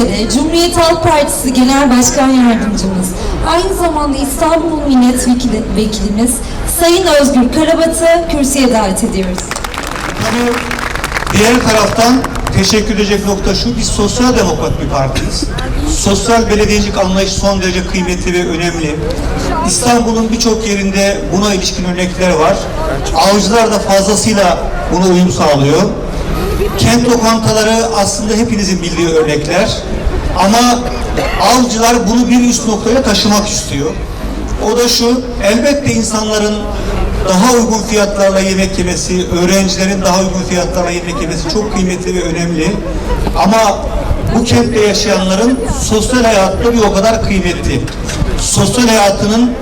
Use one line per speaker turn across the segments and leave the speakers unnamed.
Tunceli, Cumhuriyet Halk Partisi Genel Başkan Yardımcımız, aynı zamanda İstanbul Milletvekili Vekilimiz Sayın Özgür Karabat'ı kürsüye davet ediyoruz.
Tabii diğer taraftan teşekkür edecek nokta şu, biz sosyal demokrat bir partiyiz. Sosyal belediyecilik anlayışı son derece kıymetli ve önemli. İstanbul'un birçok yerinde buna ilişkin örnekler var. Avcılar da fazlasıyla buna uyum sağlıyor. Kent lokantaları aslında hepinizin bildiği örnekler. Ama avcılar bunu bir üst noktaya taşımak istiyor. O da şu, elbette insanların daha uygun fiyatlarla yemek yemesi, öğrencilerin daha uygun fiyatlarla yemek yemesi çok kıymetli ve önemli. Ama bu kentte yaşayanların sosyal hayatta bir o kadar kıymetli. Sosyal hayatının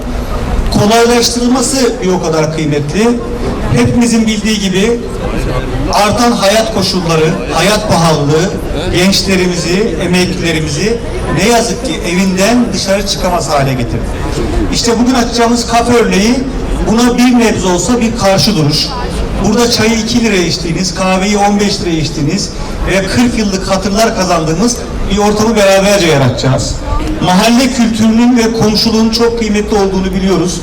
kolaylaştırılması bir o kadar kıymetli. Hepimizin bildiği gibi artan hayat koşulları, hayat pahalılığı gençlerimizi, emeklilerimizi ne yazık ki evinden dışarı çıkamaz hale getirdi. İşte bugün açacağımız kafe örneği buna bir nebze olsa bir karşı duruş. Burada çayı 2 liraya içtiğiniz, kahveyi 15 liraya içtiğiniz ve 40 yıllık hatırlar kazandığımız bir ortamı beraberce yaratacağız. Mahalle kültürünün ve komşuluğun çok kıymetli olduğunu biliyoruz.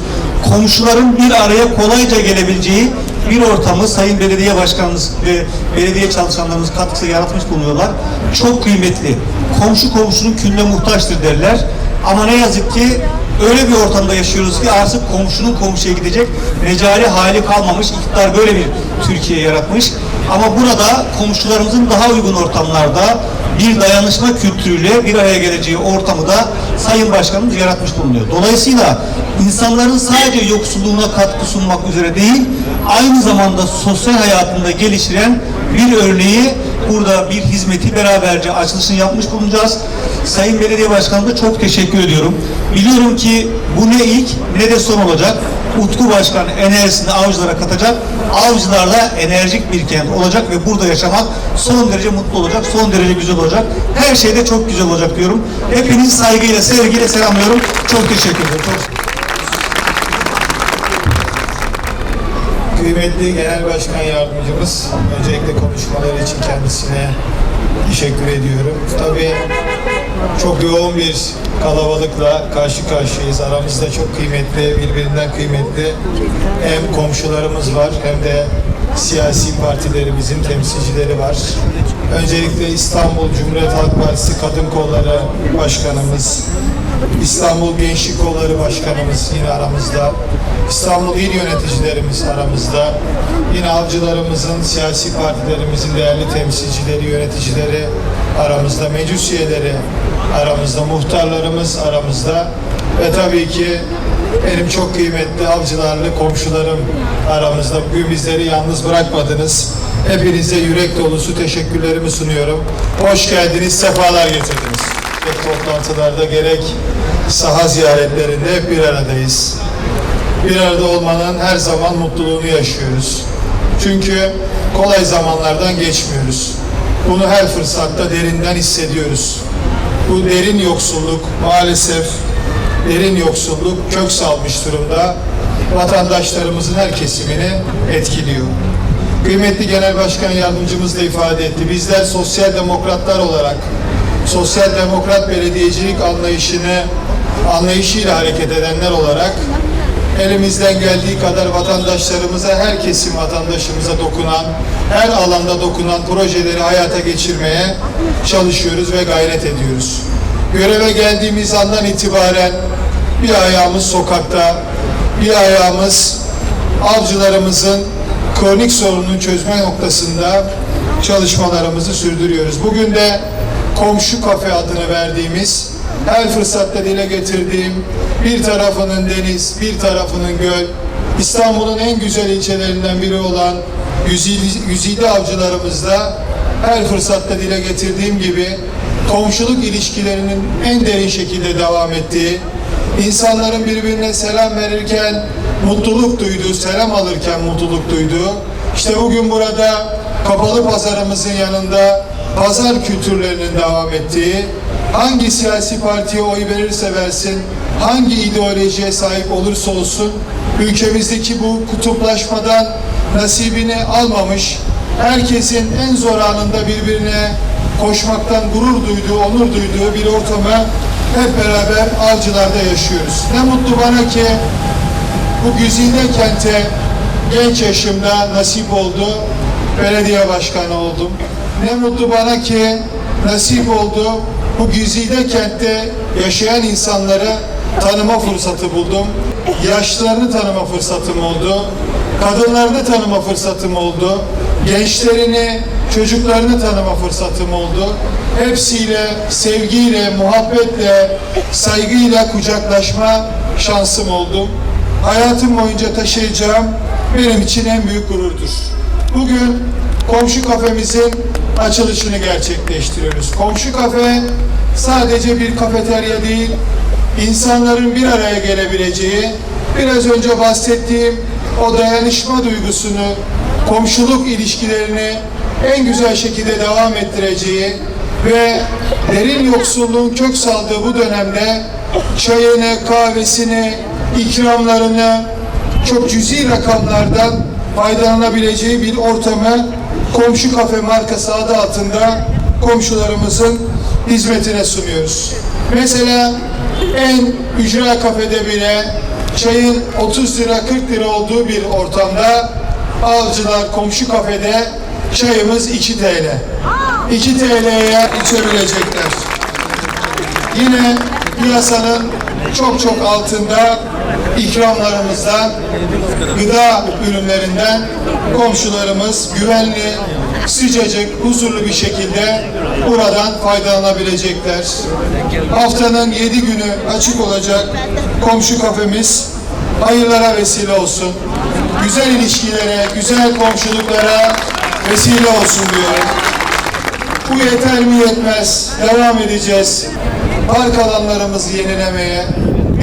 Komşuların bir araya kolayca gelebileceği bir ortamı Sayın Belediye Başkanımız ve belediye çalışanlarımız katkısı yaratmış bulunuyorlar. Çok kıymetli. Komşu komşunun külüne muhtaçtır derler. Ama ne yazık ki öyle bir ortamda yaşıyoruz ki artık komşunun komşuya gidecek mecali hali kalmamış. İktidar böyle bir Türkiye yaratmış. Ama burada komşularımızın daha uygun ortamlarda bir dayanışma kültürüyle bir araya geleceği ortamı da Sayın Başkanımız yaratmış bulunuyor. Dolayısıyla insanların sadece yoksulluğuna katkı sunmak üzere değil, aynı zamanda sosyal hayatında geliştiren bir örneği burada bir hizmeti beraberce açılışını yapmış bulunacağız. Sayın Belediye Başkanı'na çok teşekkür ediyorum. Biliyorum ki bu ne ilk ne de son olacak. Utku Başkan enerjisini avcılara katacak. Avcılarla enerjik bir kent olacak ve burada yaşamak son derece mutlu olacak, son derece güzel olacak. Her şeyde çok güzel olacak diyorum. Hepinizi saygıyla, sevgiyle selamlıyorum. Çok teşekkür ederim. Çok...
Kıymetli Genel Başkan Yardımcımız, öncelikle konuşmaları için kendisine teşekkür ediyorum. Tabii çok yoğun bir kalabalıkla karşı karşıyayız. Aramızda çok kıymetli, birbirinden kıymetli hem komşularımız var hem de siyasi partilerimizin temsilcileri var. Öncelikle İstanbul Cumhuriyet Halk Partisi Kadın Kolları Başkanımız, İstanbul Gençlik Kolları Başkanımız yine aramızda. İstanbul İl Yöneticilerimiz aramızda. Yine avcılarımızın, siyasi partilerimizin değerli temsilcileri, yöneticileri aramızda. Meclis üyeleri aramızda. Muhtarlarımız aramızda. Ve tabii ki benim çok kıymetli avcılarlı komşularım aramızda. Bugün bizleri yalnız bırakmadınız. Hepinize yürek dolusu teşekkürlerimi sunuyorum. Hoş geldiniz, sefalar getirdiniz. Gerek toplantılarda gerek saha ziyaretlerinde hep bir aradayız. Bir arada olmanın her zaman mutluluğunu yaşıyoruz. Çünkü kolay zamanlardan geçmiyoruz. Bunu her fırsatta derinden hissediyoruz. Bu derin yoksulluk maalesef derin yoksulluk kök salmış durumda. Vatandaşlarımızın her kesimini etkiliyor. Kıymetli Genel Başkan Yardımcımız da ifade etti. Bizler sosyal demokratlar olarak sosyal demokrat belediyecilik anlayışını anlayışıyla hareket edenler olarak elimizden geldiği kadar vatandaşlarımıza, her kesim vatandaşımıza dokunan, her alanda dokunan projeleri hayata geçirmeye çalışıyoruz ve gayret ediyoruz. Göreve geldiğimiz andan itibaren bir ayağımız sokakta, bir ayağımız avcılarımızın kronik sorununu çözme noktasında çalışmalarımızı sürdürüyoruz. Bugün de komşu kafe adını verdiğimiz her fırsatta dile getirdiğim bir tarafının deniz, bir tarafının göl, İstanbul'un en güzel ilçelerinden biri olan Güzide, Güzide avcılarımızda her fırsatta dile getirdiğim gibi komşuluk ilişkilerinin en derin şekilde devam ettiği, insanların birbirine selam verirken mutluluk duyduğu, selam alırken mutluluk duyduğu, işte bugün burada kapalı pazarımızın yanında pazar kültürlerinin devam ettiği, hangi siyasi partiye oy verirse versin, hangi ideolojiye sahip olursa olsun, ülkemizdeki bu kutuplaşmadan nasibini almamış, herkesin en zor anında birbirine koşmaktan gurur duyduğu, onur duyduğu bir ortamı hep beraber Avcılar'da yaşıyoruz. Ne mutlu bana ki bu güzide kente genç yaşımda nasip oldu. Belediye başkanı oldum. Ne mutlu bana ki nasip oldu. Bu güzide kentte yaşayan insanları tanıma fırsatı buldum. Yaşlarını tanıma fırsatım oldu. Kadınlarını tanıma fırsatım oldu. Gençlerini, çocuklarını tanıma fırsatım oldu. Hepsiyle sevgiyle, muhabbetle, saygıyla kucaklaşma şansım oldu hayatım boyunca taşıyacağım benim için en büyük gururdur. Bugün komşu kafemizin açılışını gerçekleştiriyoruz. Komşu kafe sadece bir kafeterya değil, insanların bir araya gelebileceği, biraz önce bahsettiğim o dayanışma duygusunu, komşuluk ilişkilerini en güzel şekilde devam ettireceği ve derin yoksulluğun kök saldığı bu dönemde çayını, kahvesini, ikramlarını çok cüzi rakamlardan faydalanabileceği bir ortamı komşu kafe markası adı altında komşularımızın hizmetine sunuyoruz. Mesela en ücra kafede bile çayın 30 lira 40 lira olduğu bir ortamda Avcılar komşu kafede çayımız 2 TL. 2 TL'ye içebilecekler. Yine piyasanın çok çok altında ikramlarımızdan, gıda ürünlerinden komşularımız güvenli, sıcacık, huzurlu bir şekilde buradan faydalanabilecekler. Haftanın 7 günü açık olacak komşu kafemiz hayırlara vesile olsun. Güzel ilişkilere, güzel komşuluklara vesile olsun diyorum. Bu yeter mi yetmez. Devam edeceğiz. Park alanlarımızı yenilemeye.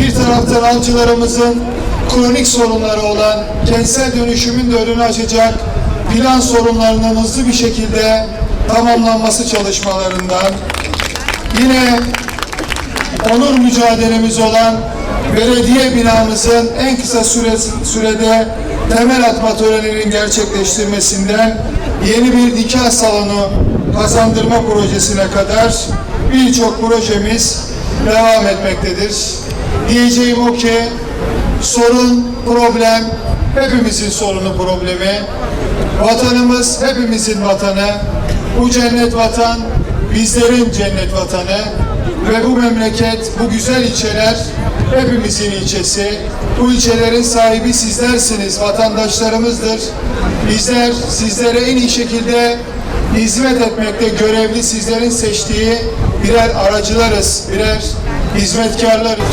Bir taraftan avcılarımızın kronik sorunları olan kentsel dönüşümün de önünü açacak plan sorunlarının hızlı bir şekilde tamamlanması çalışmalarından yine onur mücadelemiz olan belediye binamızın en kısa süre, sürede temel atma töreninin gerçekleştirmesinden yeni bir nikah salonu kazandırma projesine kadar birçok projemiz devam etmektedir. Diyeceğim o ki sorun, problem, hepimizin sorunu problemi. Vatanımız hepimizin vatanı. Bu cennet vatan bizlerin cennet vatanı ve bu memleket, bu güzel ilçeler hepimizin ilçesi. Bu ilçelerin sahibi sizlersiniz, vatandaşlarımızdır. Bizler sizlere en iyi şekilde hizmet etmekte görevli sizlerin seçtiği birer aracılarız, birer hizmetkarlarız.